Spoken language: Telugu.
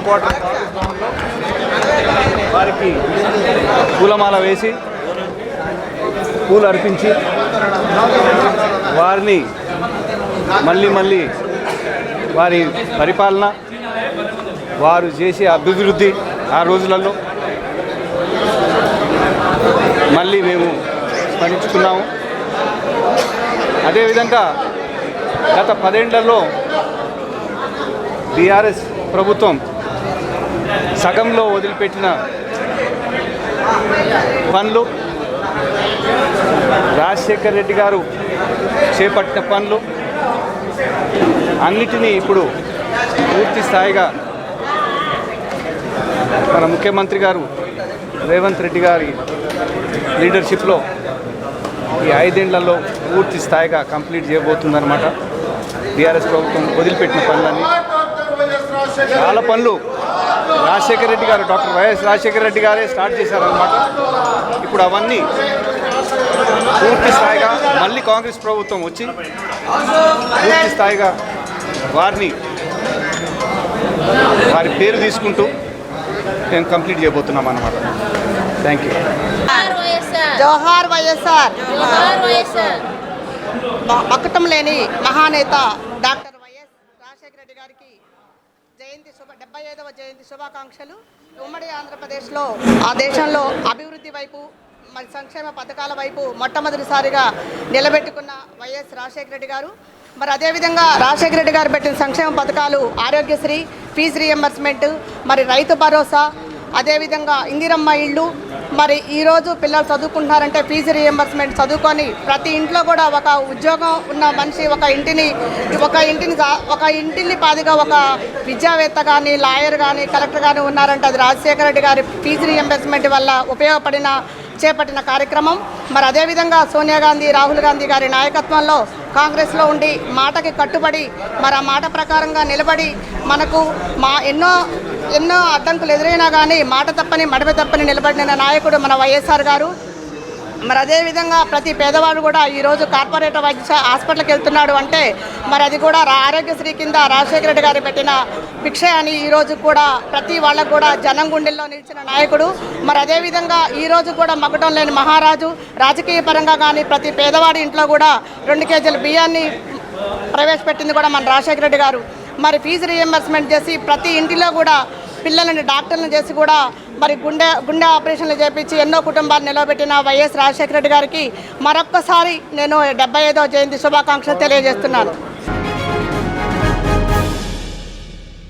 క్వార్టర్ వారికి పూలమాల వేసి పూలు అర్పించి వారిని మళ్ళీ మళ్ళీ వారి పరిపాలన వారు చేసే అభివృద్ధి ఆ రోజులలో మళ్ళీ మేము స్మరించుకున్నాము. అదేవిధంగా గత పదేళ్ళలో బీఆర్ఎస్ ప్రభుత్వం సగంలో వదిలిపెట్టిన పనులు రాజశేఖర్ రెడ్డి గారు చేపట్టిన పనులు అన్నిటినీ ఇప్పుడు పూర్తి స్థాయిగా మన ముఖ్యమంత్రి గారు రేవంత్ రెడ్డి గారి లీడర్షిప్లో ఈ ఐదేళ్ళలో పూర్తి స్థాయిగా కంప్లీట్ చేయబోతుందన్నమాట. బీఆర్ఎస్ ప్రభుత్వం వదిలిపెట్టిన పనులన్నీ. చాలా పనులు రాజశేఖర రెడ్డి గారు డాక్టర్ వైఎస్ రాజశేఖర రెడ్డి గారే స్టార్ట్ చేశారనమాట ఇప్పుడు అవన్నీ పూర్తి స్థాయిగా మళ్ళీ కాంగ్రెస్ ప్రభుత్వం వచ్చి పూర్తి స్థాయిగా వారిని వారి పేరు తీసుకుంటూ మేము కంప్లీట్ చేయబోతున్నాం అన్నమాట. థ్యాంక్ యూ జోహార్ వైఎస్ఆర్. మకటం వైఎస్ఆర్ లేని మహానేత డాక్టర్ వైఎస్ రాజశేఖర రెడ్డి గారికి జయంతి శుభ డెబ్బై ఐదవ జయంతి శుభాకాంక్షలు. ఉమ్మడి ఆంధ్రప్రదేశ్లో ఆ దేశంలో అభివృద్ధి వైపు మరి సంక్షేమ పథకాల వైపు మొట్టమొదటిసారిగా నిలబెట్టుకున్న వైఎస్ రాజశేఖర రెడ్డి గారు. మరి అదేవిధంగా రాజశేఖర రెడ్డి గారు పెట్టిన సంక్షేమ పథకాలు ఆరోగ్యశ్రీ ఫీజు రియంబర్స్మెంట్ మరి రైతు భరోసా అదేవిధంగా ఇందిరమ్మ ఇళ్ళు. మరి ఈరోజు పిల్లలు చదువుకుంటున్నారంటే ఫీజు రియంబర్స్మెంట్ చదువుకొని ప్రతి ఇంట్లో కూడా ఒక ఉద్యోగం ఉన్న మనిషి ఒక ఇంటిని ఒక ఇంటిని ఒక ఇంటిని పాదిగా ఒక విద్యావేత్త కానీ లాయర్ కానీ కలెక్టర్ కానీ ఉన్నారంటే అది రాజశేఖర రెడ్డి గారి ఫీజు రియంబర్స్మెంట్ వల్ల ఉపయోగపడిన చేపట్టిన కార్యక్రమం. మరి అదేవిధంగా సోనియా గాంధీ రాహుల్ గాంధీ గారి నాయకత్వంలో కాంగ్రెస్లో ఉండి మాటకి కట్టుబడి మరి ఆ మాట ప్రకారంగా నిలబడి మనకు మా ఎన్నో ఎన్నో అడ్డంకులు ఎదురైనా కానీ మాట తప్పని మడమ తప్పని నిలబడిన నాయకుడు మన వైఎస్ఆర్ గారు. మరి అదేవిధంగా ప్రతి పేదవాడు కూడా ఈరోజు కార్పొరేటర్ వైద్య హాస్పిటల్కి వెళ్తున్నాడు అంటే మరి అది కూడా రా- ఆరోగ్యశ్రీ కింద రాజశేఖర రెడ్డి గారు పెట్టిన భిక్ష అని ఈరోజు కూడా ప్రతి వాళ్ళకు కూడా జనం గుండెల్లో నిలిచిన నాయకుడు. మరి అదేవిధంగా ఈరోజు కూడా మగటం లేని మహారాజు రాజకీయ పరంగా కానీ ప్రతి పేదవాడి ఇంట్లో కూడా రెండు కేజీల బియ్యాన్ని ప్రవేశపెట్టింది కూడా మన రాజశేఖర రెడ్డి గారు. మరి ఫీజు రియంబర్స్మెంట్ చేసి ప్రతి ఇంటిలో కూడా పిల్లలను డాక్టర్లను చేసి కూడా మరి గుండె గుండె ఆపరేషన్లు చేపించి ఎన్నో కుటుంబాలు నిలబెట్టిన వైఎస్ రాజశేఖర రెడ్డి గారికి మరొక్కసారి నేను డెబ్బై ఐదో జయంతి శుభాకాంక్షలు తెలియజేస్తున్నాను.